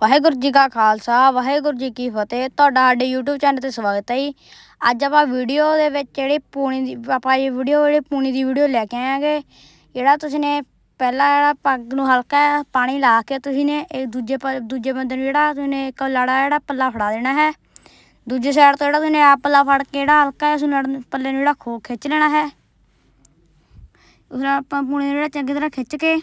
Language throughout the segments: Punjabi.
ਵਾਹਿਗੁਰੂ ਜੀ ਕਾ ਖਾਲਸਾ, ਵਾਹਿਗੁਰੂ ਜੀ ਕੀ ਫਤਿਹ। ਤੁਹਾਡਾ ਸਾਡੇ YouTube ਚੈਨਲ ਤੇ ਸਵਾਗਤ ਹੈ ਜੀ। ਅੱਜ ਆਪਾਂ ਵੀਡੀਓ ਦੇ ਵਿੱਚ ਜਿਹੜੀ ਪੂਣੀ ਦੀ ਆਪਾਂ ਇਹ ਵੀਡੀਓ ਜਿਹੜੀ ਪੂਣੀ ਦੀ ਵੀਡੀਓ ਲੈ ਕੇ ਆਏ ਆਂਗੇ ਜਿਹੜਾ ਤੁਸੀਂ ਨੇ ਪਹਿਲਾਂ ਜਿਹੜਾ ਪੱਗ ਨੂੰ ਹਲਕਾ ਜਿਹਾ ਪਾਣੀ ਲਾ ਕੇ ਤੁਸੀਂ ਨੇ ਇੱਕ ਦੂਜੇ ਪ- ਦੂਜੇ ਬੰਦੇ ਨੂੰ ਜਿਹੜਾ ਤੁਸੀਂ ਨੇ ਇੱਕ ਲੜਾ ਜਿਹੜਾ ਪੱਲਾ ਫੜਾ ਦੇਣਾ ਹੈ। ਦੂਜੇ ਸਾਈਡ ਤੋਂ ਜਿਹੜਾ ਤੁਸੀਂ ਨੇ ਆ ਪੱਲਾ ਫੜ ਕੇ ਜਿਹੜਾ ਹਲਕਾ ਜਿਹਾ ਉਸ ਲੜ ਪੱਲੇ ਨੂੰ ਜਿਹੜਾ ਖੋ ਖਿੱਚ ਲੈਣਾ ਹੈ। ਉਸ ਨਾਲ ਆਪਾਂ ਪੂਣੀ ਨੂੰ ਜਿਹੜਾ ਚੰਗੀ ਤਰ੍ਹਾਂ ਖਿੱਚ ਕੇ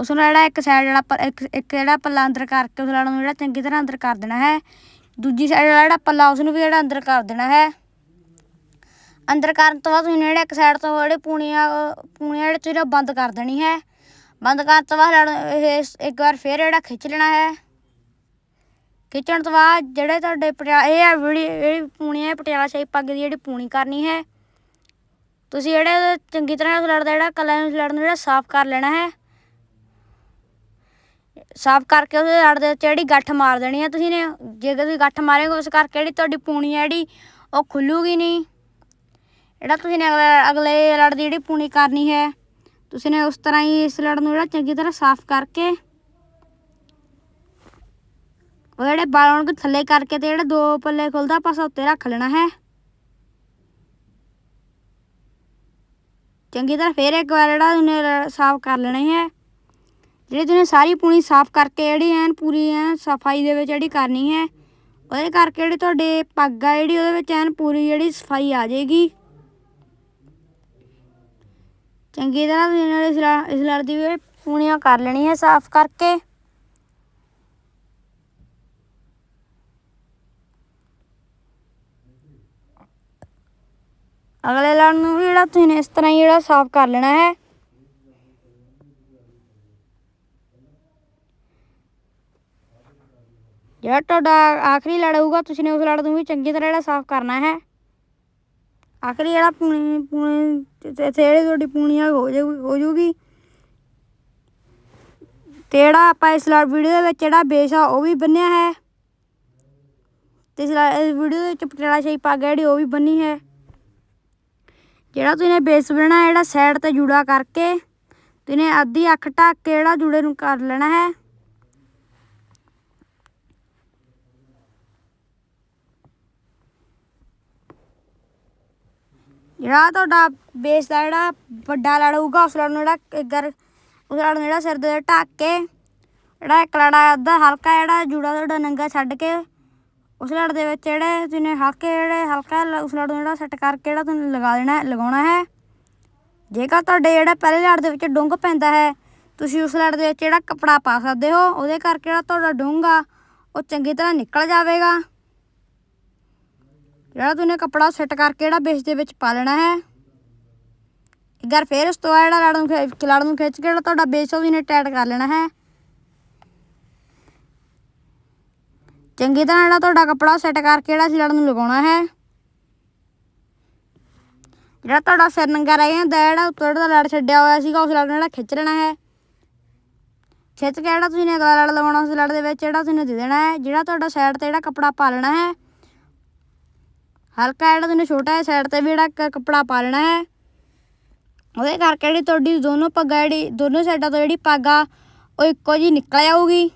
ਉਸ ਨੂੰ ਜਿਹੜਾ ਇੱਕ ਸਾਈਡ ਜਿਹੜਾ ਪ- ਇੱਕ ਇੱਕ ਜਿਹੜਾ ਪੱਲਾ ਅੰਦਰ ਕਰਕੇ ਉਸ ਲੜ ਨੂੰ ਜਿਹੜਾ ਚੰਗੀ ਤਰ੍ਹਾਂ ਅੰਦਰ ਕਰ ਦੇਣਾ ਹੈ। ਦੂਜੀ ਸਾਈਡ ਜਿਹੜਾ ਪੱਲਾ ਉਸ ਨੂੰ ਵੀ ਜਿਹੜਾ ਅੰਦਰ ਕਰ ਦੇਣਾ ਹੈ। ਅੰਦਰ ਕਰਨ ਤੋਂ ਬਾਅਦ ਤੁਸੀਂ ਜਿਹੜਾ ਇੱਕ ਸਾਈਡ ਤੋਂ ਜਿਹੜੇ ਪੂਣੀਆਂ ਪੂਣੀਆਂ ਜਿਹੜੇ ਤੁਸੀਂ ਬੰਦ ਕਰ ਦੇਣੀ ਹੈ। ਬੰਦ ਕਰਨ ਤੋਂ ਬਾਅਦ ਲੜ- ਇਹ ਇੱਕ ਵਾਰ ਫੇਰ ਜਿਹੜਾ ਖਿੱਚ ਲੈਣਾ ਹੈ। ਖਿੱਚਣ ਤੋਂ ਬਾਅਦ ਜਿਹੜੇ ਤੁਹਾਡੇ ਪਟਿਆ, ਇਹ ਹੈ ਜਿਹੜੀ ਜਿਹੜੀ ਪੂਣੀ ਹੈ ਪਟਿਆਲਾ ਸ਼ਾਹੀ ਪੱਗ ਦੀ ਜਿਹੜੀ ਪੂਣੀ ਕਰਨੀ ਹੈ। ਤੁਸੀਂ ਜਿਹੜੇ ਚੰਗੀ ਤਰ੍ਹਾਂ ਉਸ ਲੜਦਾ, ਜਿਹੜਾ ਕਲਰ ਨੂੰ ਲੜਨ ਨੂੰ ਜਿਹੜਾ ਸਾਫ਼ ਕਰ ਲੈਣਾ ਹੈ। ਸਾਫ਼ ਕਰਕੇ ਉਹਦੇ ਲੜ ਦੇ ਵਿੱਚ ਜਿਹੜੀ ਗੱਠ ਮਾਰ ਦੇਣੀ ਹੈ ਤੁਸੀਂ ਨੇ, ਜੇ ਤੁਸੀਂ ਗੱਠ ਮਾਰੋਗੇ ਉਸ ਕਰਕੇ ਜਿਹੜੀ ਤੁਹਾਡੀ ਪੂਣੀ ਹੈ ਜਿਹੜੀ, ਉਹ ਖੁੱਲੂਗੀ ਨਹੀਂ। ਜਿਹੜਾ ਤੁਸੀਂ ਨੇ ਅਗਲੇ ਅਗਲੇ ਲੜ ਦੀ ਜਿਹੜੀ ਪੂਣੀ ਕਰਨੀ ਹੈ, ਤੁਸੀਂ ਨੇ ਉਸ ਤਰ੍ਹਾਂ ਹੀ ਇਸ ਲੜ ਨੂੰ ਜਿਹੜਾ ਚੰਗੀ ਤਰ੍ਹਾਂ ਸਾਫ਼ ਕਰਕੇ, ਉਹ ਜਿਹੜੇ ਬਾਲਾਂ ਨੂੰ ਥੱਲੇ ਕਰਕੇ ਤੇ ਜਿਹੜਾ ਦੋ ਪੱਲੇ ਖੁੱਲਦਾ ਪਾਸਾ ਉੱਤੇ ਰੱਖ ਲੈਣਾ ਹੈ। ਚੰਗੀ ਤਰ੍ਹਾਂ ਫੇਰ ਇੱਕ ਵਾਰ ਜਿਹੜਾ ਉਹਨੇ ਸਾਫ਼ ਕਰ ਲੈਣਾ ਹੈ। ਜਿਹੜੀ ਤੁਸੀਂ ਸਾਰੀ ਪੂਣੀ ਸਾਫ਼ ਕਰਕੇ ਜਿਹੜੀ ਐਨ ਪੂਰੀ ਐਨ ਸਫ਼ਾਈ ਦੇ ਵਿੱਚ ਜਿਹੜੀ ਕਰਨੀ ਹੈ, ਉਹਦੇ ਕਰਕੇ ਜਿਹੜੀ ਤੁਹਾਡੇ ਪੱਗ ਆ ਜਿਹੜੀ ਉਹਦੇ ਵਿੱਚ ਐਨ ਪੂਰੀ ਜਿਹੜੀ ਸਫ਼ਾਈ ਆ ਜਾਏਗੀ। ਚੰਗੀ ਤਰ੍ਹਾਂ ਤੁਸੀਂ ਨਾਲ ਇਸ ਲੜ ਇਸ ਲੜ ਦੀ ਵੀ ਪੂਣੀਆਂ ਕਰ ਲੈਣੀ ਹੈ ਸਾਫ਼ ਕਰਕੇ। ਅਗਲੇ ਲੜ ਨੂੰ ਵੀ ਜਿਹੜਾ ਤੁਸੀਂ ਇਸ ਤਰ੍ਹਾਂ ਹੀ ਜਿਹੜਾ ਸਾਫ਼ ਕਰ ਲੈਣਾ ਹੈ। ਜਿਹੜਾ ਤੁਹਾਡਾ ਆਖਰੀ ਲੜ ਹੋਊਗਾ, ਤੁਸੀਂ ਨੇ ਉਸ ਲੜ ਨੂੰ ਵੀ ਚੰਗੀ ਤਰ੍ਹਾਂ ਜਿਹੜਾ ਸਾਫ਼ ਕਰਨਾ ਹੈ। ਆਖਰੀ ਜਿਹੜਾ ਪੂਣੀ ਪੂਣੀ, ਤੇ ਤੁਹਾਡੀ ਪੂਣੀਆਂ ਹੋ ਜਾਊ, ਹੋ ਜੂਗੀ ਤੇੜਾ ਆਪਾਂ ਇਸ ਲੜ, ਵੀਡੀਓ ਦੇ ਵਿੱਚ ਜਿਹੜਾ ਬੇਸ ਆ, ਉਹ ਵੀ ਬੰਨਿਆ ਹੈ। ਤੇ ਇਸ ਵੀਡੀਓ ਦੇ ਵਿੱਚ ਪਟਿਆਲਾ ਸ਼ਾਹੀ ਪੱਗ ਗਿਆ ਜਿਹੜੀ ਉਹ ਵੀ ਬੰਨੀ ਹੈ। ਜਿਹੜਾ ਤੁਸੀਂ ਨੇ ਬੇਸ ਬਣਾਉਣਾ ਜਿਹੜਾ ਸਾਈਡ ਤੇ ਜੁੜਾ ਕਰਕੇ, ਤੁਸੀਂ ਨੇ ਅੱਧੀ ਅੱਖ ਢੱਕ ਕੇ ਜਿਹੜਾ ਜੂੜੇ ਨੂੰ ਕਰ ਲੈਣਾ ਹੈ। ਜਿਹੜਾ ਤੁਹਾਡਾ ਬੇਸ ਦਾ ਜਿਹੜਾ ਵੱਡਾ ਲੜ ਹੋਊਗਾ, ਉਸ ਲੜ ਨੂੰ ਜਿਹੜਾ ਇੱਧਰ, ਉਸ ਲੜ ਨੂੰ ਜਿਹੜਾ ਸਿਰ ਦੇ ਢੱਕ ਕੇ, ਜਿਹੜਾ ਇੱਕ ਲੜਾ ਅੱਧਾ ਹਲਕਾ ਜਿਹੜਾ ਜੂੜਾ ਤੁਹਾਡਾ ਨੰਗਾ ਛੱਡ ਕੇ, ਉਸ ਲੜ ਦੇ ਵਿੱਚ ਜਿਹੜੇ ਤੁਸੀਂ ਹਲਕੇ ਜਿਹੜੇ ਹਲਕਾ ਲ- ਉਸ ਲੜ ਨੂੰ ਜਿਹੜਾ ਸੈੱਟ ਕਰਕੇ ਜਿਹੜਾ ਤੁਹਾਨੂੰ ਲਗਾ ਦੇਣਾ, ਲਗਾਉਣਾ ਹੈ। ਜੇਕਰ ਤੁਹਾਡੇ ਜਿਹੜਾ ਪਹਿਲੇ ਲੜ ਦੇ ਵਿੱਚ ਡੁੰਗ ਪੈਂਦਾ ਹੈ, ਤੁਸੀਂ ਉਸ ਲੜ ਦੇ ਵਿੱਚ ਜਿਹੜਾ ਕਪੜਾ ਪਾ ਸਕਦੇ ਹੋ, ਉਹਦੇ ਕਰਕੇ ਜਿਹੜਾ ਤੁਹਾਡਾ ਡੁੰਗ ਆ, ਉਹ ਚੰਗੀ ਤਰ੍ਹਾਂ ਨਿਕਲ ਜਾਵੇਗਾ। ਜਿਹੜਾ ਤੁਸੀਂ ਕਪੜਾ ਸੈੱਟ ਕਰਕੇ ਜਿਹੜਾ ਬੇਸ ਦੇ ਵਿੱਚ ਪਾ ਲੈਣਾ ਹੈ। ਇੱਕ ਵਾਰ ਫੇਰ ਉਸ ਤੋਂ ਬਾਅਦ ਜਿਹੜਾ ਲੜ ਨੂੰ ਖਿ- ਲੜ ਨੂੰ ਖਿੱਚ ਕੇ ਜਿਹੜਾ ਤੁਹਾਡਾ ਬੇਸ ਉਹ ਵੀ ਨੇ ਟਾਈਟ ਕਰ ਲੈਣਾ ਹੈ। ਚੰਗੀ ਤਰ੍ਹਾਂ ਜਿਹੜਾ ਤੁਹਾਡਾ ਕਪੜਾ ਸੈੱਟ ਕਰਕੇ ਜਿਹੜਾ ਸਿਲੜ ਨੂੰ ਲਗਾਉਣਾ ਹੈ। ਜਿਹੜਾ ਤੁਹਾਡਾ ਸਿਰ ਨੰਗਾ ਰਹਿ ਜਾਂਦਾ ਜਿਹੜਾ ਉੱਤੋਂ ਜਿਹੜਾ ਲੜ ਛੱਡਿਆ ਹੋਇਆ ਸੀਗਾ, ਉਸ ਲੜ ਨੂੰ ਜਿਹੜਾ ਖਿੱਚ ਲੈਣਾ ਹੈ। ਖਿੱਚ ਕੇ ਜਿਹੜਾ ਤੁਸੀਂ ਨੇ ਅਗਲਾ ਲੜ ਲਗਾਉਣਾ ਉਸ ਲੜ ਦੇ ਵਿੱਚ, ਜਿਹੜਾ ਤੁਸੀਂ ਨੇ ਦੇ ਦੇਣਾ ਹੈ। ਜਿਹੜਾ ਤੁਹਾਡਾ ਸਾਈਡ ਤੇ ਜਿਹੜਾ ਕਪੜਾ ਪਾ ਲੈਣਾ ਹੈ ਹਲਕਾ ਜਿਹੜਾ ਤੁਸੀਂ ਛੋਟਾ ਹੈ ਸਾਈਡ ਤੇ ਵੀ ਜਿਹੜਾ ਕੱਪੜਾ ਪਾ ਲੈਣਾ ਹੈ। ਉਹਦੇ ਕਰਕੇ ਜਿਹੜੀ ਤੁਹਾਡੀ ਦੋਨੋਂ ਪੱਗਾਂ ਜਿਹੜੀ, ਦੋਨੋਂ ਸਾਈਡਾਂ ਤੋਂ ਜਿਹੜੀ ਪੱਗ ਆ, ਉਹ ਇੱਕੋ ਜੀ ਨਿਕਲ ਆਊਗੀ।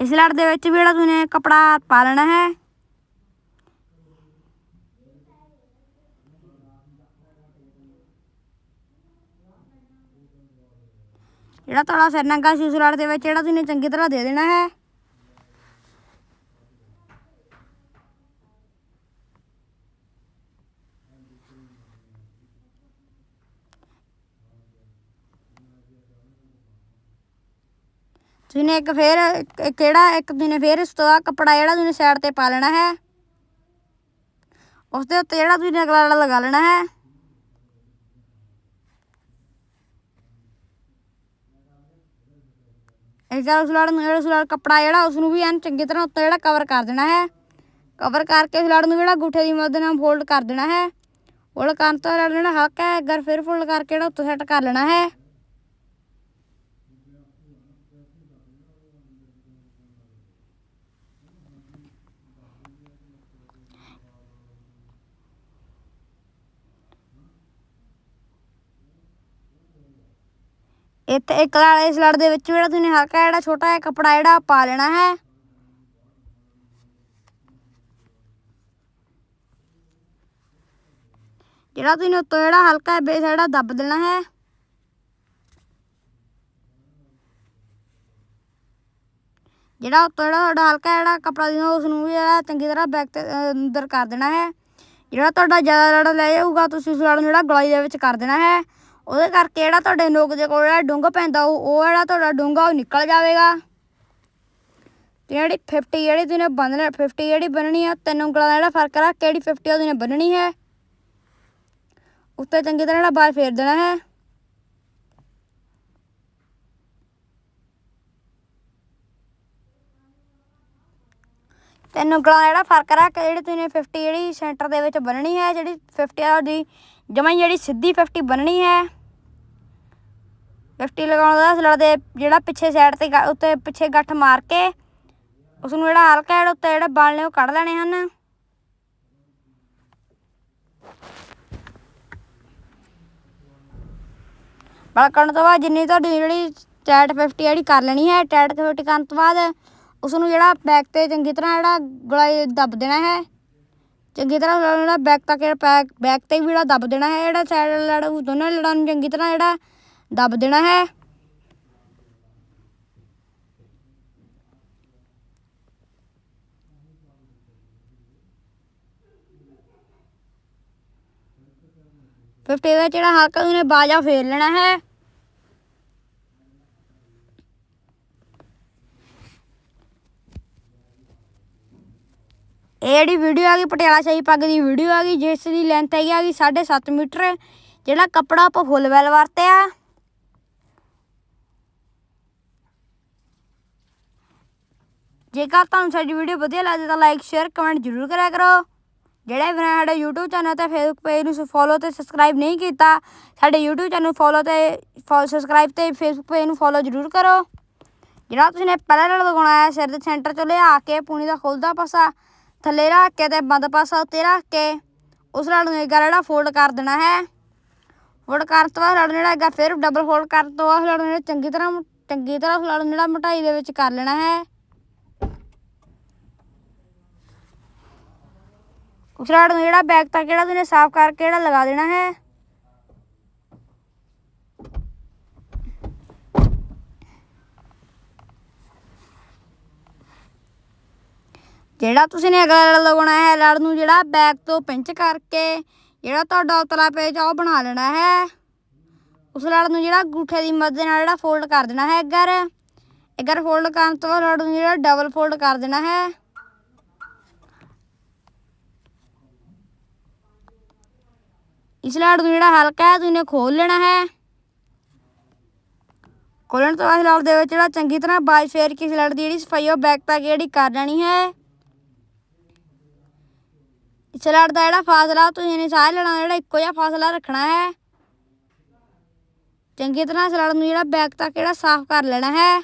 ਇਸ ਲੜ ਦੇ ਵਿੱਚ ਵੀ ਜਿਹੜਾ ਤੁਸੀਂ ਕੱਪੜਾ ਪਾ ਲੈਣਾ ਹੈ। ਜਿਹੜਾ ਤੁਹਾਡਾ ਸਿਰ ਨੰਗਾ ਸੀ ਉਸ ਲੜ ਦੇ ਵਿੱਚ, ਜਿਹੜਾ ਤੁਸੀਂ ਚੰਗੀ ਤਰ੍ਹਾਂ ਦੇ ਦੇਣਾ ਹੈ। ਤੁਸੀਂ ਇੱਕ ਫੇਰ ਕਿਹੜਾ, ਇੱਕ ਤੁਸੀਂ ਨੇ ਫੇਰ ਇਸ ਤੋਂ ਬਾਅਦ ਕੱਪੜਾ ਜਿਹੜਾ ਤੁਸੀਂ ਸਾਈਡ ਤੇ ਪਾ ਲੈਣਾ ਹੈ। ਉਸ ਦੇ ਉੱਤੇ ਜਿਹੜਾ ਤੁਸੀਂ ਅਗਲਾ ਲਗਾ ਲੈਣਾ ਹੈ। ਇਸ ਤਰ੍ਹਾਂ ਉਸ ਨੂੰ ਜਿਹੜਾ ਸਲਾੜ ਲੜ ਕੱਪੜਾ ਜਿਹੜਾ ਉਸ ਨੂੰ ਵੀ ਐਨ ਚੰਗੀ ਤਰ੍ਹਾਂ ਉੱਤੇ ਜਿਹੜਾ ਕਵਰ ਕਰ ਦੇਣਾ ਹੈ। ਕਵਰ ਕਰਕੇ ਸਲਾੜ ਨੂੰ ਜਿਹੜਾ ਗੁੱਠੇ ਦੀ ਮਦਦ ਨਾਲ ਫੋਲਡ ਕਰ ਦੇਣਾ ਹੈ। ਫੋਲਡ ਕਰਨ ਤੋਂ ਜਿਹੜਾ ਹਲਕਾ ਹੈ ਅਗਰ ਫਿਰ ਫੋਲਡ ਕਰਕੇ ਜਿਹੜਾ ਉੱਤੇ ਸੈੱਟ ਕਰ ਲੈਣਾ ਹੈ। ਇੱਥੇ ਇੱਕ ਵਾਲੇ ਇਸ ਲੜ ਦੇ ਵਿੱਚ ਜਿਹੜਾ ਤੁਸੀਂ ਹਲਕਾ ਜਿਹੜਾ ਛੋਟਾ ਜਿਹਾ ਕੱਪੜਾ ਜਿਹੜਾ ਪਾ ਲੈਣਾ ਹੈ। ਜਿਹੜਾ ਤੁਸੀਂ ਉੱਤੋਂ ਜਿਹੜਾ ਹਲਕਾ ਬੇਸ ਜਿਹੜਾ ਦੱਬ ਦੇਣਾ ਹੈ। ਜਿਹੜਾ ਉੱਤੋਂ ਜਿਹੜਾ ਤੁਹਾਡਾ ਹਲਕਾ ਜਿਹੜਾ ਕੱਪੜਾ ਦੇਣਾ ਉਸ ਨੂੰ ਵੀ ਜਿਹੜਾ ਚੰਗੀ ਤਰ੍ਹਾਂ ਬੈਕ ਤੇ ਅੰਦਰ ਕਰ ਦੇਣਾ ਹੈ। ਜਿਹੜਾ ਤੁਹਾਡਾ ਜ਼ਿਆਦਾ ਲੜ ਲੈ ਜਾਊਗਾ, ਤੁਸੀਂ ਉਸ ਲੜ ਨੂੰ ਜਿਹੜਾ ਗਲਾਈ ਦੇ ਵਿੱਚ ਕਰ ਦੇਣਾ ਹੈ। ਉਹਦੇ ਕਰਕੇ ਜਿਹੜਾ ਤੁਹਾਡੇ ਨੋਕ ਦੇ ਕੋਲ ਜਿਹੜਾ ਡੂੰਘ ਪੈਂਦਾ ਉਹ ਉਹ ਜਿਹੜਾ ਤੁਹਾਡਾ ਡੂੰਘਾ ਉਹ ਨਿਕਲ ਜਾਵੇਗਾ। ਤੇ ਜਿਹੜੀ 50 ਜਿਹੜੀ ਤੁਸੀਂ ਬੰਨਣਾ 50 ਜਿਹੜੀ ਬੰਨਣੀ ਆ, ਤਿੰਨ ਉਂਗਲਾਂ ਦਾ ਜਿਹੜਾ ਫ਼ਰਕ ਰੱਖ ਕੇ 50 ਉਹ ਬੰਨਣੀ ਹੈ। ਉੱਤੇ ਚੰਗੀ ਤਰ੍ਹਾਂ ਜਿਹੜਾ ਬਾਲ ਫੇਰ ਦੇਣਾ ਹੈ। ਤਿੰਨ ਉਂਗਲਾਂ ਦਾ ਜਿਹੜਾ ਫ਼ਰਕ ਰੱਖ ਕੇ ਜਿਹੜੀ ਤੁਸੀਂ 50 ਜਿਹੜੀ ਸੈਂਟਰ ਦੇ ਵਿੱਚ ਬੰਨਣੀ ਹੈ, ਜਿਹੜੀ 50 ਆ ਦੀ ਜਮਾਂ ਜਿਹੜੀ ਸਿੱਧੀ 50 ਬੰਨਣੀ ਹੈ। 50 ਲਗਾਉਣ ਦਾ ਸਲੜ ਦੇ ਜਿਹੜਾ ਪਿੱਛੇ ਸਾਈਡ ਤੇ ਗ- ਉੱਤੇ ਪਿੱਛੇ ਗੱਠ ਮਾਰ ਕੇ ਉਸ ਨੂੰ ਜਿਹੜਾ ਹਲਕਾ ਜਿਹੜਾ ਉੱਤੇ ਜਿਹੜਾ ਬਾਲ ਨੇ ਉਹ ਕੱਢ ਲੈਣੇ ਹਨ। ਬਾਲ ਕੱਢਣ ਤੋਂ ਬਾਅਦ ਜਿੰਨੀ ਤੁਹਾਡੀ ਜਿਹੜੀ ਟੈਟ 50 ਜਿਹੜੀ ਕਰ ਲੈਣੀ ਹੈ ਟੈਟ 50 ਕਰਨ ਤੋਂ ਬਾਅਦ ਉਸ ਨੂੰ ਜਿਹੜਾ ਬੈਕ ਤੇ ਚੰਗੀ ਤਰ੍ਹਾਂ ਜਿਹੜਾ ਗਲਾਈ ਦੱਬ ਦੇਣਾ ਹੈ। ਚੰਗੀ ਤਰ੍ਹਾਂ ਜਿਹੜਾ ਬੈਕ ਤੱਕ ਪੈਕ ਬੈਕ ਤੇ ਵੀ ਜਿਹੜਾ ਦੱਬ ਦੇਣਾ ਹੈ, ਜਿਹੜਾ ਸਾਈਡ ਲੜ ਉਹ ਦੋਨਾਂ ਲੜਾਂ ਨੂੰ ਚੰਗੀ ਤਰ੍ਹਾਂ ਜਿਹੜਾ ਦੱਬ ਦੇਣਾ ਹੈ। ਫਿਫਟੀ ਦਾ ਜਿਹੜਾ ਹਲਕਾ ਉਹਨੇ ਬਾਜਾ ਫੇਰ ਲੈਣਾ ਹੈ। ਇਹ ਜਿਹੜੀ ਵੀਡੀਓ ਆ ਗਈ, ਪਟਿਆਲਾ ਸ਼ਾਹੀ ਪੱਗ ਦੀ ਵੀਡੀਓ ਆ ਗਈ, ਜਿਸ ਦੀ ਲੈਂਥ ਹੈਗੀ ਆ ਗਈ 7.5 ਮੀਟਰ, ਜਿਹੜਾ ਕੱਪੜਾ ਆਪਾਂ ਫੁੱਲ ਵੈਲ ਵਰਤਿਆ। ਜੇਕਰ ਤੁਹਾਨੂੰ ਸਾਡੀ ਵੀਡੀਓ ਵਧੀਆ ਲੱਗਦੀ ਤਾਂ ਲਾਈਕ ਸ਼ੇਅਰ ਕਮੈਂਟ ਜ਼ਰੂਰ ਕਰਿਆ ਕਰੋ। ਜਿਹੜਾ ਵੀ ਸਾਡੇ YouTube ਚੈਨਲ ਤੇ Facebook ਪੇਜ ਨੂੰ ਫੋਲੋ ਤੇ ਸਬਸਕ੍ਰਾਈਬ ਨਹੀਂ ਕੀਤਾ, ਸਾਡੇ YouTube ਚੈਨਲ ਨੂੰ ਫੋਲੋ ਤੇ ਫੋਲੋ ਸਬਸਕ੍ਰਾਈਬ ਤੇ Facebook ਪੇਜ ਨੂੰ ਫੋਲੋ ਜ਼ਰੂਰ ਕਰੋ। ਜਿਹੜਾ ਤੁਸੀਂ ਨੇ ਪਹਿਲਾਂ ਲਗਾਉਣਾ ਹੈ, ਸਿਰ ਦੇ ਸੈਂਟਰ ਚੋਂ ਲਿਆ ਕੇ ਪੂਣੀ ਦਾ ਖੁੱਲਦਾ ਪਾਸਾ। ਥੱਲੇ ਰੱਖ ਕੇ ਤੇ ਬੰਦ ਪਾਸਾ ਉੱਤੇ ਰੱਖ ਕੇ, ਉਸ ਲੜ ਨੂੰ ਇੱਕ ਜਿਹੜਾ ਫੋਲਡ ਕਰ ਦੇਣਾ ਹੈ। ਫੋਲਡ ਕਰਨ ਤੋਂ ਬਾਅਦ ਲੜ ਜਿਹੜਾ ਹੈਗਾ, ਫਿਰ ਡਬਲ ਫੋਲਡ ਕਰਨ ਤੋਂ ਬਾਅਦ ਲੜ ਨੂੰ ਜਿਹੜਾ ਚੰਗੀ ਤਰ੍ਹਾਂ ਚੰਗੀ ਤਰ੍ਹਾਂ ਉਸ ਲੜ ਨੂੰ ਜਿਹੜਾ ਮੋਟਾਈ ਦੇ ਵਿੱਚ ਕਰ ਲੈਣਾ ਹੈ। ਉਸ ਲੜ ਨੂੰ ਜਿਹੜਾ ਬੈਗ ਤੱਕ ਜਿਹੜਾ ਤੁਸੀਂ ਸਾਫ਼ ਕਰਕੇ ਜਿਹੜਾ ਲਗਾ ਦੇਣਾ ਹੈ। ਜਿਹੜਾ ਤੁਸੀਂ ਨੇ ਅਗਲਾ ਲੜ ਲਗਾਉਣਾ ਹੈ, ਲੜ ਨੂੰ ਜਿਹੜਾ ਬੈਕ ਤੋਂ ਪਿੰਚ ਕਰਕੇ ਜਿਹੜਾ ਤੁਹਾਡਾ ਉਤਲਾ ਪੇਚ ਆ, ਉਹ ਬਣਾ ਲੈਣਾ ਹੈ। ਉਸ ਲੜ ਨੂੰ ਜਿਹੜਾ ਗੂਠੇ ਦੀ ਮਦਦ ਨਾਲ ਜਿਹੜਾ ਫੋਲਡ ਕਰ ਦੇਣਾ ਹੈ ਇੱਧਰ। ਇੱਧਰ ਫੋਲਡ ਕਰਨ ਤੋਂ ਬਾਅਦ ਲੜ ਨੂੰ ਜਿਹੜਾ ਡਬਲ ਫੋਲਡ ਕਰ ਦੇਣਾ ਹੈ। ਇਸ ਲੜ ਨੂੰ ਜਿਹੜਾ ਹਲਕਾ ਹੈ, ਤੁਸੀਂ ਖੋਲ ਲੈਣਾ ਹੈ। ਖੋਲਣ ਤੋਂ ਬਾਅਦ ਲੜ ਦੇ ਵਿੱਚ ਜਿਹੜਾ ਚੰਗੀ ਤਰ੍ਹਾਂ ਬਾਜ ਫੇਰ ਕੇ ਇਸ ਲੜ ਦੀ ਜਿਹੜੀ ਸਫ਼ਾਈ ਉਹ ਬੈਕ ਤੱਕ ਜਿਹੜੀ ਕਰ ਲੈਣੀ ਹੈ। ਇਸ ਲੜ ਦਾ ਜਿਹੜਾ ਫਾਸਲਾ, ਤੁਸੀਂ ਨੇ ਸਾਰੇ ਲੜਾਂ ਦਾ ਜਿਹੜਾ ਇੱਕੋ ਜਿਹਾ ਫਾਸਲਾ ਰੱਖਣਾ ਹੈ। ਚੰਗੀ ਤਰ੍ਹਾਂ ਇਸ ਲੜ ਨੂੰ ਜਿਹੜਾ ਬੈਕ ਤੱਕ ਜਿਹੜਾ ਸਾਫ਼ ਕਰ ਲੈਣਾ ਹੈ।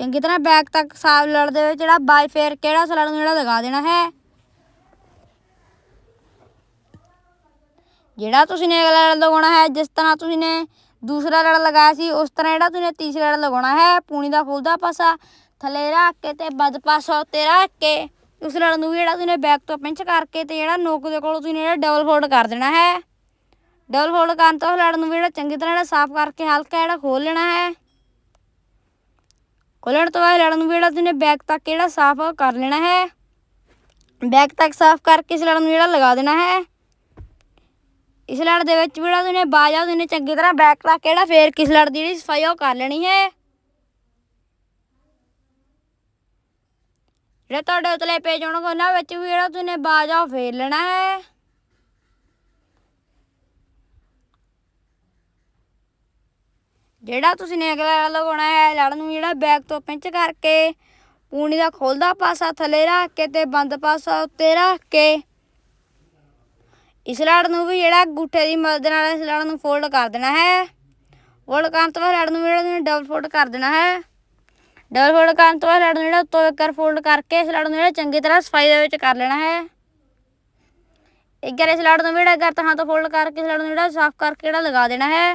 ਚੰਗੀ ਤਰ੍ਹਾਂ ਬੈਕ ਤੱਕ ਸਾਫ਼ ਲੜ ਦੇ ਵਿੱਚ ਜਿਹੜਾ ਬਾਜ ਫੇਰ ਕਿਹੜਾ ਸਲੜ ਨੂੰ ਜਿਹੜਾ ਲਗਾ ਦੇਣਾ ਹੈ। ਜਿਹੜਾ ਤੁਸੀਂ ਨੇ ਅਗਲਾ ਲੜ ਲਗਾਉਣਾ ਹੈ, ਜਿਸ ਤਰ੍ਹਾਂ ਤੁਸੀਂ ਨੇ ਦੂਸਰਾ ਲੜ ਲਗਾਇਆ ਸੀ, ਉਸ ਤਰ੍ਹਾਂ ਜਿਹੜਾ ਤੁਸੀਂ ਨੇ ਤੀਸਰਾ ਲੜ ਲਗਾਉਣਾ ਹੈ, ਪੂਣੀ ਦਾ ਫੁੱਲਦਾ ਪਾਸਾ। ਥੱਲੇ ਰੱਖ ਕੇ ਤੇ ਬਦ ਪਾਸਾ ਉੱਤੇ ਰੱਖ ਕੇ, ਉਸ ਲੜ ਨੂੰ ਵੀ ਜਿਹੜਾ ਤੁਸੀਂ ਬੈਕ ਤੋਂ ਪਿੰਚ ਕਰਕੇ ਤੇ ਜਿਹੜਾ ਨੋਕ ਦੇ ਕੋਲ ਤੁਸੀਂ ਜਿਹੜਾ ਡਬਲ ਫੋਲਡ ਕਰ ਦੇਣਾ ਹੈ। ਡਬਲ ਫੋਲਡ ਕਰਨ ਤੋਂ ਉਸ ਲੜ ਨੂੰ ਜਿਹੜਾ ਚੰਗੀ ਤਰ੍ਹਾਂ ਜਿਹੜਾ ਸਾਫ਼ ਕਰਕੇ ਹਲਕਾ ਜਿਹੜਾ ਖੋਲ ਲੈਣਾ ਹੈ। ਖੋਲਣ ਤੋਂ ਬਾਅਦ ਲੜ ਨੂੰ ਵੀ ਜਿਹੜਾ ਤੁਸੀਂ ਬੈਕ ਤੱਕ ਜਿਹੜਾ ਸਾਫ਼ ਕਰ ਲੈਣਾ ਹੈ। ਬੈਕ ਤੱਕ ਸਾਫ਼ ਕਰਕੇ ਇਸ ਲੜ ਨੂੰ ਜਿਹੜਾ ਲਗਾ ਦੇਣਾ ਹੈ। ਇਸ ਲੜ ਦੇ ਵਿੱਚ ਜਿਹੜਾ ਤੁਸੀਂ ਬਾਜਾ ਤੁਸੀਂ ਚੰਗੀ ਤਰ੍ਹਾਂ ਬੈਕ ਤੱਕ ਕਿਹੜਾ ਫੇਰ ਕਿਸ ਲੜ ਦੀ ਜਿਹੜੀ ਸਫ਼ਾਈ ਉਹ ਕਰ ਲੈਣੀ ਹੈ। ਜਿਹੜੇ ਤੁਹਾਡੇ ਉਤਲੇ ਪੇਜ ਹੋਣਗੇ, ਉਹਨਾਂ ਵਿੱਚ ਵੀ ਜਿਹੜਾ ਤੁਸੀਂ ਬਾਜਾ ਫੇਰ ਲੈਣਾ ਹੈ। ਜਿਹੜਾ ਤੁਸੀਂ ਨੇ ਅਗਲਾ ਲਗਾਉਣਾ ਹੈ ਲੜ ਨੂੰ ਜਿਹੜਾ ਬੈਕ ਤੋਂ ਪਿੰਚ ਕਰਕੇ, ਪੂਣੀ ਦਾ ਖੋਲਦਾ ਪਾਸਾ ਥੱਲੇ ਰੱਖ ਕੇ ਤੇ ਬੰਦ ਪਾਸਾ ਉੱਤੇ ਰੱਖ ਕੇ। ਇਸ ਲੜ ਨੂੰ ਵੀ ਜਿਹੜਾ ਗੁੱਠੇ ਦੀ ਮਦਦ ਨਾਲ ਇਸ ਲੜ ਨੂੰ ਫੋਲਡ ਕਰ ਦੇਣਾ ਹੈ। ਫੋਲਡ ਕਰਨ ਤੋਂ ਬਾਅਦ ਲੜ ਨੂੰ ਜਿਹੜਾ ਤੁਸੀਂ ਡਬਲ ਫੋਲਡ ਕਰ ਦੇਣਾ ਹੈ। ਡਬਲ ਫੋਲਡ ਕਰਨ ਤੋਂ ਬਾਅਦ ਲੜ ਨੂੰ ਜਿਹੜਾ ਉੱਤੋਂ ਇੱਕ ਵਾਰ ਫੋਲਡ ਕਰਕੇ ਇਸ ਲੜ ਨੂੰ ਜਿਹੜਾ ਚੰਗੀ ਤਰ੍ਹਾਂ ਸਫ਼ਾਈ ਦੇ ਵਿੱਚ ਕਰ ਲੈਣਾ ਹੈ। ਇੱਕ ਵਾਰ ਇਸ ਲੜ ਨੂੰ ਵੀ ਜਿਹੜਾ ਕਰ ਤਾਂ ਤੋਂ ਫੋਲਡ ਕਰਕੇ ਇਸ ਨੂੰ ਜਿਹੜਾ ਸਾਫ਼ ਕਰਕੇ ਜਿਹੜਾ ਲਗਾ ਦੇਣਾ ਹੈ।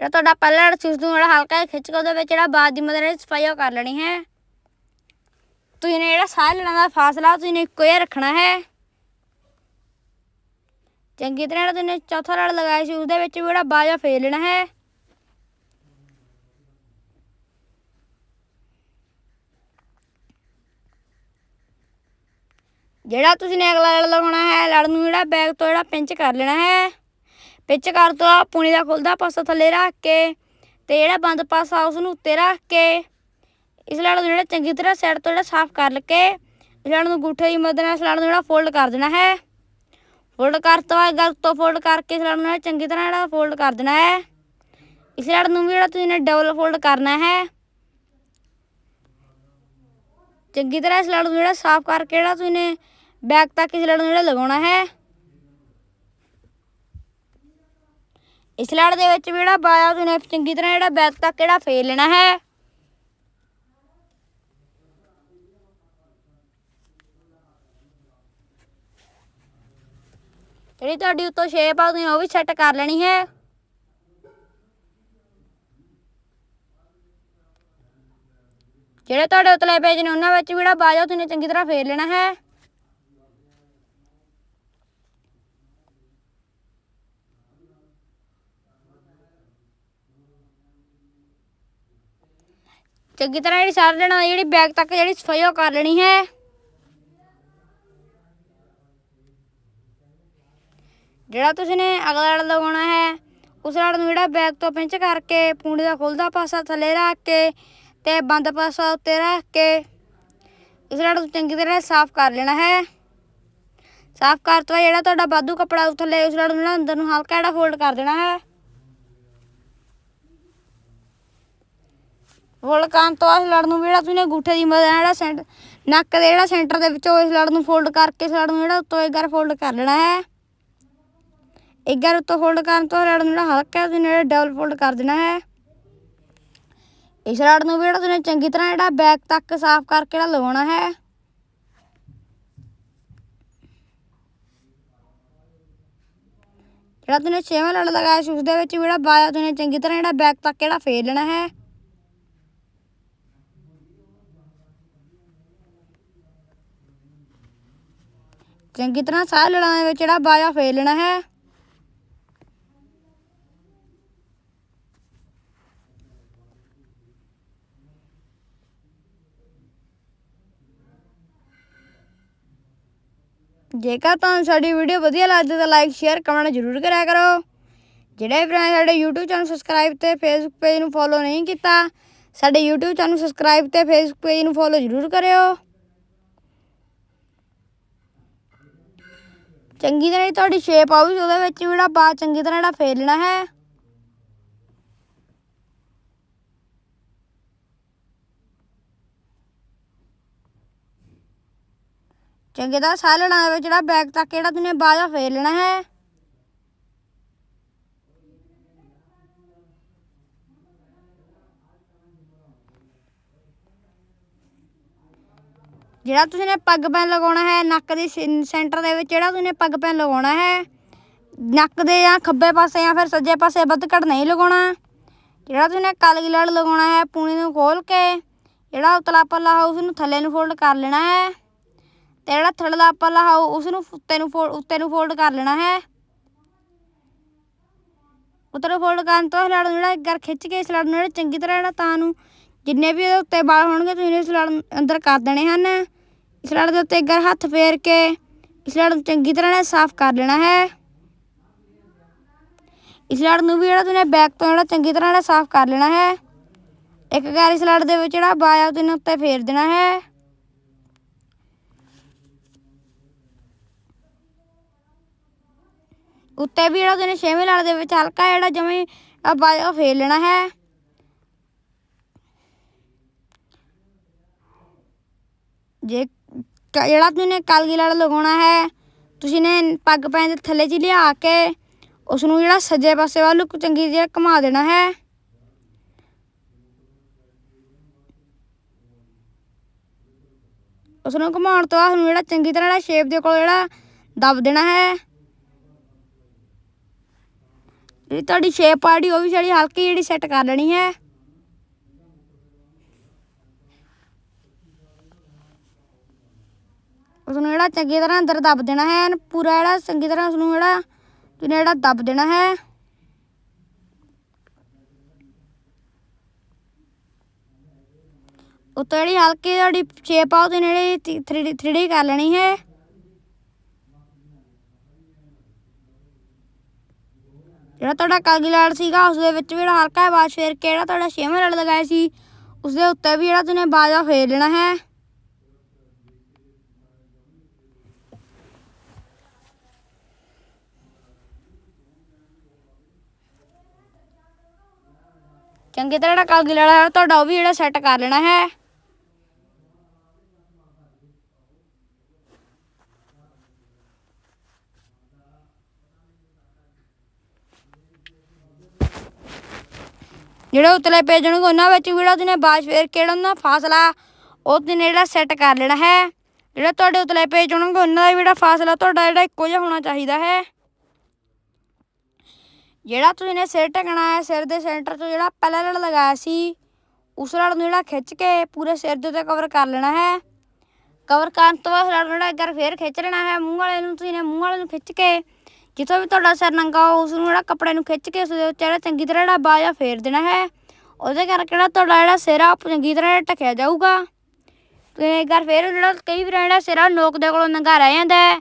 ਜਿਹੜਾ ਤੁਹਾਡਾ ਪਹਿਲਾ ਲੜ ਨੂੰ ਜਿਹੜਾ ਹਲਕਾ ਜਿਹਾ ਖਿੱਚ ਕੇ ਉਹਦੇ ਵਿੱਚ ਜਿਹੜਾ ਬਾਦ ਦੀ ਮਦਦ ਨਾਲ ਸਫ਼ਾਈ ਉਹ ਕਰ ਲੈਣੀ ਹੈ। ਤੁਸੀਂ ਨੇ ਜਿਹੜਾ ਸਾਹ ਲੈਣ ਦਾ ਫਾਸਲਾ ਤੁਸੀਂ ਨੇ ਇੱਕੋ ਜਿਹਾ ਰੱਖਣਾ ਹੈ। ਚੰਗੀ ਤਰ੍ਹਾਂ ਜਿਹੜਾ ਤੁਸੀਂ ਚੌਥਾ ਲੜ ਲਗਾਇਆ ਸੀ ਉਹਦੇ ਵਿੱਚ ਵੀ ਜਿਹੜਾ ਬਾਜਾ ਫੇਰ ਲੈਣਾ ਹੈ। ਜਿਹੜਾ ਤੁਸੀਂ ਨੇ ਅਗਲਾ ਲੜ ਲਗਾਉਣਾ ਹੈ ਲੜ ਨੂੰ ਜਿਹੜਾ ਬੈਗ ਤੋਂ ਜਿਹੜਾ ਪਿੰਚ ਕਰ ਲੈਣਾ ਹੈ। ਪਿੰਚ ਕਰ ਤੋਂ ਆ ਪੁਣੀ ਦਾ ਖੁੱਲਦਾ ਪਾਸਾ ਥੱਲੇ ਰੱਖ ਕੇ ਤੇ ਜਿਹੜਾ ਬੰਦ ਪਾਸਾ ਉਸ ਨੂੰ ਉੱਤੇ ਰੱਖ ਕੇ ਇਸ ਲੜ ਨੂੰ ਜਿਹੜਾ ਚੰਗੀ ਤਰ੍ਹਾਂ ਸਾਈਡ ਤੋਂ ਜਿਹੜਾ ਸਾਫ਼ ਕਰ ਕੇ ਇਸ ਲੜ ਨੂੰ ਗੂਠੇ ਦੀ ਮਦਦ ਨਾਲ ਇਸ ਲੜ ਨੂੰ ਜਿਹੜਾ ਫੋਲਡ ਕਰ ਦੇਣਾ ਹੈ। ਫੋਲਡ ਕਰ ਤੋਂ ਬਾਅਦ ਗਲ ਤੋਂ ਫੋਲਡ ਕਰਕੇ ਇਸ ਲੜ ਨੂੰ ਜਿਹੜਾ ਚੰਗੀ ਤਰ੍ਹਾਂ ਜਿਹੜਾ ਫੋਲਡ ਕਰ ਦੇਣਾ ਹੈ। ਇਸ ਲੜ ਨੂੰ ਵੀ ਜਿਹੜਾ ਤੁਸੀਂ ਨੇ ਡਬਲ ਫੋਲਡ ਕਰਨਾ ਹੈ। ਚੰਗੀ ਤਰ੍ਹਾਂ ਇਸ ਲੜ ਨੂੰ ਜਿਹੜਾ ਸਾਫ਼ ਕਰਕੇ ਜਿਹੜਾ ਤੁਸੀਂ ਨੇ ਬੈਕ ਤੱਕ ਇਸ ਲੜ ਨੂੰ ਜਿਹੜਾ ਲਗਾਉਣਾ ਹੈ। ਇਸ ਲੜ ਦੇ ਵਿੱਚ ਵੀ ਜਿਹੜਾ ਬਾਇਆ ਤੁਸੀਂ ਨੇ ਚੰਗੀ ਤਰ੍ਹਾਂ ਜਿਹੜਾ ਬੈਕ ਤੱਕ ਜਿਹੜਾ ਫੇਰ ਲੈਣਾ ਹੈ। ਜਿਹੜੀ ਤੁਹਾਡੀ ਉੱਤੋਂ ਸ਼ੇਪ ਆ ਤੁਸੀਂ ਉਹ ਵੀ ਸੈੱਟ ਕਰ ਲੈਣੀ ਹੈ। ਜਿਹੜੇ ਤੁਹਾਡੇ ਉਤਲੇ ਪੇਜ ਨੇ ਉਹਨਾਂ ਵਿੱਚ ਵੀ ਜਿਹੜਾ ਬਾਜਾ ਤੁਸੀਂ ਚੰਗੀ ਤਰ੍ਹਾਂ ਫੇਰ ਲੈਣਾ ਹੈ। ਚੰਗੀ ਤਰ੍ਹਾਂ ਜਿਹੜੀ ਸਾਰ ਲੈਣਾ, ਜਿਹੜੀ ਬੈਗ ਤੱਕ ਜਿਹੜੀ ਸਫ਼ਾਈ ਉਹ ਕਰ ਲੈਣੀ ਹੈ। ਜਿਹੜਾ ਤੁਸੀਂ ਨੇ ਅਗਲਾ ਲੜ ਲਗਾਉਣਾ ਹੈ, ਉਸ ਲੜ ਨੂੰ ਜਿਹੜਾ ਬੈਗ ਤੋਂ ਪਿੰਚ ਕਰਕੇ ਪੂੰਡੇ ਦਾ ਖੁੱਲਦਾ ਪਾਸਾ ਥੱਲੇ ਰੱਖ ਕੇ ਤੇ ਬੰਦ ਪਾਸਾ ਉੱਤੇ ਰੱਖ ਕੇ ਇਸ ਲੜ ਨੂੰ ਚੰਗੀ ਤਰ੍ਹਾਂ ਸਾਫ਼ ਕਰ ਲੈਣਾ ਹੈ। ਸਾਫ਼ ਕਰ ਤੋਂ ਬਾਅਦ ਜਿਹੜਾ ਤੁਹਾਡਾ ਬਾਦੂ ਕੱਪੜਾ ਥੱਲੇ ਉਸ ਲੜ ਨੂੰ ਜਿਹੜਾ ਅੰਦਰ ਨੂੰ ਹਲਕਾ ਜਿਹੜਾ ਫੋਲਡ ਕਰ ਦੇਣਾ ਹੈ। ਫੋਲਡ ਕਰਨ ਤੋਂ ਇਸ ਲੜ ਨੂੰ ਵੀ ਜਿਹੜਾ ਤੁਸੀਂ ਅੰਗੂਠੇ ਦੀ ਮਦਦ ਨਾਲ ਜਿਹੜਾ ਸੈਂਟ ਨੱਕ ਦੇ ਜਿਹੜਾ ਸੈਂਟਰ ਦੇ ਵਿੱਚੋਂ ਇਸ ਲੜ ਨੂੰ ਫੋਲਡ ਕਰਕੇ ਇਸ ਲੜ ਨੂੰ ਜਿਹੜਾ ਉੱਤੋਂ ਇੱਕ ਵਾਰ ਫੋਲਡ ਕਰ ਲੈਣਾ ਹੈ। ਇੱਕ ਵਾਰ ਉੱਤੋਂ ਫੋਲਡ ਕਰਨ ਤੋਂ ਲੜ ਨੂੰ ਜਿਹੜਾ ਹਲਕਾ ਤੁਸੀਂ ਜਿਹੜਾ ਡਬਲ ਫੋਲਡ ਕਰ ਦੇਣਾ ਹੈ। ਇਸ ਲੜ ਨੂੰ ਵੀ ਜਿਹੜਾ ਤੁਸੀਂ ਚੰਗੀ ਤਰ੍ਹਾਂ ਜਿਹੜਾ ਬੈਕ ਤੱਕ ਸਾਫ਼ ਕਰਕੇ ਜਿਹੜਾ ਲਵਾਉਣਾ ਹੈ। ਜਿਹੜਾ ਤੁਸੀਂ ਛੇਵਾਂ ਲੜ ਲਗਾਇਆ ਸੀ ਉਸ ਦੇ ਵਿੱਚ ਵੀ ਜਿਹੜਾ ਬਾਇਆ ਤੁਸੀਂ ਚੰਗੀ ਤਰ੍ਹਾਂ ਜਿਹੜਾ ਬੈਕ ਤੱਕ ਜਿਹੜਾ ਫੇਰ ਲੈਣਾ ਹੈ। ਚੰਗੀ ਤਰ੍ਹਾਂ ਸਾਹ ਲੜਾਂ ਵਿੱਚ ਜਿਹੜਾ ਬਾਜ਼ਾ ਫੇਰ ਹੈ। ਜੇਕਰ ਤੁਹਾਨੂੰ ਸਾਡੀ ਵੀਡੀਓ ਵਧੀਆ ਲੱਗਦੀ ਤਾਂ ਲਾਈਕ ਸ਼ੇਅਰ ਕਮੈਂਟ ਜ਼ਰੂਰ ਕਰਿਆ ਕਰੋ। ਜਿਹੜੇ ਭਰਾ ਸਾਡੇ YouTube ਚੈਨਲ ਸਬਸਕ੍ਰਾਈਬ ਤੇ Facebook ਪੇਜ ਨੂੰ ਫੋਲੋ ਨਹੀਂ ਕੀਤਾ, ਸਾਡੇ YouTube ਚੈਨਲ ਸਬਸਕ੍ਰਾਈਬ ਤੇ Facebook ਪੇਜ ਨੂੰ ਫੋਲੋ ਜ਼ਰੂਰ ਕਰਿਓ। ਚੰਗੀ ਤਰ੍ਹਾਂ ਜਿਹੜੀ ਤੁਹਾਡੀ ਸ਼ੇਪ ਆਊਗੀ, ਉਹਦੇ ਵਿੱਚ ਵੀ ਜਿਹੜਾ ਬਾਅਦ ਚੰਗੀ ਤਰ੍ਹਾਂ ਜਿਹੜਾ ਫੇਰ ਹੈ। ਚੰਗੀ ਤਰ੍ਹਾਂ ਸਾਹ ਲੈਣਾ ਦੇ ਵਿੱਚ ਜਿਹੜਾ ਬੈਗ ਤੱਕ ਜਿਹੜਾ ਤੁਸੀਂ ਬਾਜਾ ਫੇਰ ਲੈਣਾ ਹੈ। ਜਿਹੜਾ ਤੁਸੀਂ ਨੇ ਪੱਗ ਪੈਨ ਲਗਾਉਣਾ ਹੈ, ਨੱਕ ਦੀ ਸੈਂਟਰ ਦੇ ਵਿੱਚ ਜਿਹੜਾ ਤੁਸੀਂ ਨੇ ਪੱਗ ਪੈਨ ਲਗਾਉਣਾ ਹੈ, ਨੱਕ ਦੇ ਜਾਂ ਖੱਬੇ ਪਾਸੇ ਜਾਂ ਫਿਰ ਸੱਜੇ ਪਾਸੇ ਵੱਧ ਘੱਟ ਨਹੀਂ ਲਗਾਉਣਾ। ਜਿਹੜਾ ਤੁਸੀਂ ਨੇ ਕਲਗੀ ਲੜ ਲਗਾਉਣਾ ਹੈ, ਪੂਣੀ ਨੂੰ ਖੋਲ ਕੇ ਜਿਹੜਾ ਉਤਲਾ ਪੱਲਾ ਹੈ, ਉਸ ਨੂੰ ਥੱਲੇ ਨੂੰ ਫੋਲਡ ਕਰ ਲੈਣਾ ਹੈ। ਤੇ ਜਿਹੜਾ ਥੱਲੜਾ ਪੱਲਾ ਹੈ, ਉਸ ਨੂੰ ਉੱਤੇ ਨੂੰ ਫੋਲਡ ਉੱਤੇ ਨੂੰ ਫੋਲਡ ਕਰ ਲੈਣਾ ਹੈ। ਉੱਤੇ ਨੂੰ ਫੋਲਡ ਕਰਨ ਤੋਂ ਲੜ ਨੂੰ ਜਿਹੜਾ ਗਰ ਖਿੱਚ ਕੇ ਇਸ ਲੜ ਨੂੰ ਜਿਹੜਾ ਚੰਗੀ ਤਰ੍ਹਾਂ ਜਿਹੜਾ ਤਾਂ ਨੂੰ ਜਿੰਨੇ ਵੀ ਉਹਦੇ ਉੱਤੇ ਵਾਲ ਹੋਣਗੇ, ਤੁਸੀਂ ਇਸ ਲੜ ਅੰਦਰ ਕਰ ਦੇਣੇ ਹਨ। ਇਸ ਲੜ ਦੇ ਉੱਤੇ ਇੱਕ ਵਾਰ ਹੱਥ ਫੇਰ ਕੇ ਇਸ ਲੜ ਨੂੰ ਚੰਗੀ ਤਰ੍ਹਾਂ ਨਾਲ ਸਾਫ਼ ਕਰ ਲੈਣਾ ਹੈ। ਇਸ ਲੜ ਨੂੰ ਵੀ ਜਿਹੜਾ ਤੁਸੀਂ ਬੈਕ ਤੋਂ ਜਿਹੜਾ ਚੰਗੀ ਤਰ੍ਹਾਂ ਨਾਲ ਸਾਫ਼ ਕਰ ਲੈਣਾ ਹੈ। ਇੱਕ ਵਾਰ ਇਸ ਲੜ ਦੇ ਵਿੱਚ ਜਿਹੜਾ ਬਾਇਆ ਤੁਸੀਂ ਉੱਤੇ ਫੇਰ ਦੇਣਾ ਹੈ। ਉੱਤੇ ਵੀ ਜਿਹੜਾ ਤੁਸੀਂ ਛੇਵੇਂ ਲੜ ਦੇ ਵਿੱਚ ਹਲਕਾ ਜਿਹੜਾ ਜਮੇ ਬਾਇਆ ਫੇਰ ਲੈਣਾ ਹੈ। ਜੇ ਕ- ਜਿਹੜਾ ਤੁਸੀਂ ਕਲਗੀ ਲੜ ਲਗਾਉਣਾ ਹੈ, ਤੁਸੀਂ ਨੇ ਪੱਗ ਪੈਣ ਦੇ ਥੱਲੇ 'ਚ ਹੀ ਲਿਆ ਕੇ ਉਸ ਨੂੰ ਜਿਹੜਾ ਸੱਜੇ ਪਾਸੇ ਵੱਲ ਨੂੰ ਚੰਗੀ ਜਿਹੀ ਘੁਮਾ ਦੇਣਾ ਹੈ। ਉਸ ਨੂੰ ਘੁਮਾਉਣ ਤੋਂ ਬਾਅਦ ਉਹਨੂੰ ਜਿਹੜਾ ਚੰਗੀ ਤਰ੍ਹਾਂ ਜਿਹੜਾ ਸ਼ੇਪ ਦੇ ਕੋਲ ਜਿਹੜਾ ਦਬ ਦੇਣਾ ਹੈ। ਜਿਹੜੀ ਤੁਹਾਡੀ ਸ਼ੇਪ ਆੜੀ ਉਹ ਵੀ ਜਿਹੜੀ ਹਲਕੀ ਜਿਹੜੀ ਸੈੱਟ ਕਰ ਲੈਣੀ ਹੈ। ਉਸ ਨੂੰ ਜਿਹੜਾ ਚੰਗੀ ਤਰ੍ਹਾਂ ਅੰਦਰ ਦੱਬ ਦੇਣਾ ਹੈ ਪੂਰਾ ਜਿਹੜਾ ਚੰਗੀ ਤਰ੍ਹਾਂ ਉਸ ਨੂੰ ਜਿਹੜਾ ਤੁਸੀਂ ਜਿਹੜਾ ਦੱਬ ਦੇਣਾ ਹੈ। ਉੱਤੋਂ ਜਿਹੜੀ ਹਲਕੀ ਜਿਹੜੀ ਸ਼ੇਪ ਆ ਉਹ ਤੁਸੀਂ ਜਿਹੜੀ 3D 3D ਕਰ ਲੈਣੀ ਹੈ। ਜਿਹੜਾ ਤੁਹਾਡਾ ਕਾਗੀ ਲਾਲ ਸੀਗਾ ਉਸ ਦੇ ਵਿੱਚ ਵੀ ਜਿਹੜਾ ਹਲਕਾ ਹੈ ਬਾਜ ਫੇਰ ਕੇ ਜਿਹੜਾ ਤੁਹਾਡਾ ਛੇਵਾਂ ਲੜ ਲਗਾਇਆ ਸੀ ਉਸ ਦੇ ਉੱਤੇ ਵੀ ਜਿਹੜਾ ਤੁਸੀਂ ਬਾਜਾ ਫੇਰ ਲੈਣਾ ਹੈ। ਚੰਗੀ ਤਰ੍ਹਾਂ ਜਿਹੜਾ ਕਾਗੀ ਲਾਲਾ ਤੁਹਾਡਾ ਉਹ ਵੀ ਜਿਹੜਾ ਸੈੱਟ ਕਰ ਲੈਣਾ ਹੈ। ਜਿਹੜੇ ਉਤਲੇ ਪੇਜ ਨੂੰ ਉਹਨਾਂ ਵਿੱਚ ਵੀ ਜਿਹੜਾ ਤੁਸੀਂ ਬਾਅਦ ਫੇਰ ਕੇ ਜਿਹੜਾ ਉਹਨਾਂ ਦਾ ਫਾਸਲਾ, ਉਹ ਤੁਸੀਂ ਜਿਹੜਾ ਸੈੱਟ ਕਰ ਲੈਣਾ ਹੈ। ਜਿਹੜਾ ਤੁਹਾਡੇ ਉਤਲੇ ਪੇਜ ਹੋਣਗੇ, ਉਹਨਾਂ ਦਾ ਵੀ ਜਿਹੜਾ ਫਾਸਲਾ, ਤੁਹਾਡਾ ਜਿਹੜਾ ਇੱਕੋ ਜਿਹਾ ਹੋਣਾ ਚਾਹੀਦਾ ਹੈ। ਜਿਹੜਾ ਤੁਸੀਂ ਨੇ ਸਿਰ ਢਕਣਾ ਹੈ, ਸਿਰ ਦੇ ਸੈਂਟਰ ਤੋਂ ਜਿਹੜਾ ਪਹਿਲਾ ਲੜ ਲਗਾਇਆ ਸੀ, ਉਸ ਲੜ ਨੂੰ ਜਿਹੜਾ ਖਿੱਚ ਕੇ ਪੂਰੇ ਸਿਰ ਦੇ ਉੱਤੇ ਕਵਰ ਕਰ ਲੈਣਾ ਹੈ। ਕਵਰ ਕਰਨ ਤੋਂ ਬਾਅਦ ਲੜ ਨੂੰ ਜਿਹੜਾ ਇੱਕ ਵਾਰ ਫੇਰ ਖਿੱਚ ਲੈਣਾ ਹੈ, ਮੂੰਹ ਵਾਲੇ ਨੂੰ ਤੁਸੀਂ ਨੇ ਮੂੰਹ ਵਾਲੇ ਨੂੰ ਖਿੱਚ ਕੇ, ਜਿੱਥੋਂ ਵੀ ਤੁਹਾਡਾ ਸਿਰ ਨੰਗਾ ਹੋ ਉਸ ਨੂੰ ਜਿਹੜਾ ਕੱਪੜੇ ਨੂੰ ਖਿੱਚ ਕੇ ਉਸ ਦੇ ਉੱਤੇ ਜਿਹੜਾ ਚੰਗੀ ਤਰ੍ਹਾਂ ਜਿਹੜਾ ਬਾਜਾ ਫੇਰ ਦੇਣਾ ਹੈ। ਉਹਦੇ ਕਰਕੇ ਜਿਹੜਾ ਤੁਹਾਡਾ ਜਿਹੜਾ ਸਿਰ ਆ ਉਹ ਚੰਗੀ ਤਰ੍ਹਾਂ ਢਕਿਆ ਜਾਊਗਾ। ਤੇ ਇੱਕ ਵਾਰ ਫੇਰ ਜਿਹੜਾ ਕਈ ਵਾਰ ਜਿਹੜਾ ਸਿਰ ਆ, ਨੋਕ ਦੇ ਕੋਲੋਂ ਨੰਗਾ ਰਹਿ ਜਾਂਦਾ ਹੈ।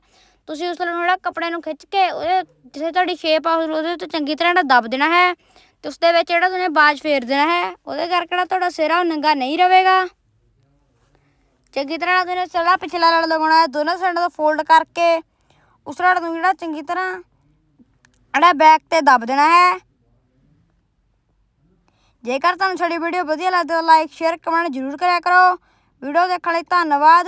ਤੁਸੀਂ ਉਸ ਨੂੰ ਜਿਹੜਾ ਕੱਪੜੇ ਨੂੰ ਖਿੱਚ ਕੇ ਉਹਦੇ ਜਿੱਥੇ ਤੁਹਾਡੀ ਸ਼ੇਪ ਆ, ਉਹਦੇ ਉੱਤੇ ਚੰਗੀ ਤਰ੍ਹਾਂ ਜਿਹੜਾ ਦੱਬ ਦੇਣਾ ਹੈ ਤੇ ਉਸ ਦੇ ਵਿੱਚ ਜਿਹੜਾ ਤੁਸੀਂ ਬਾਜ ਫੇਰ ਦੇਣਾ ਹੈ, ਉਹਦੇ ਕਰਕੇ ਜਿਹੜਾ ਤੁਹਾਡਾ ਸਿਰ ਉਹ ਨੰਗਾ ਨਹੀਂ ਰਹੇਗਾ। ਚੰਗੀ ਤਰ੍ਹਾਂ ਤੁਸੀਂ ਸਿਰਾ ਪਿਛਲਾ ਲੜ ਲਗਾਉਣਾ ਹੈ, ਦੋਨੋਂ ਸਾਈਡਾਂ ਤੋਂ ਫੋਲਡ ਕਰਕੇ ਉਸ ਲੜ ਨੂੰ ਜਿਹੜਾ ਚੰਗੀ ਤਰ੍ਹਾਂ ਜਿਹੜਾ ਬੈਕ ਤੇ ਦੱਬ ਦੇਣਾ ਹੈ। ਜੇਕਰ ਤੁਹਾਨੂੰ ਸਾਡੀ ਵੀਡੀਓ ਵਧੀਆ ਲੱਗਦੀ ਤਾਂ ਲਾਈਕ ਸ਼ੇਅਰ ਕਮੈਂਟ ਜ਼ਰੂਰ ਕਰਿਆ ਕਰੋ। ਵੀਡੀਓ ਦੇਖਣ ਲਈ ਧੰਨਵਾਦ।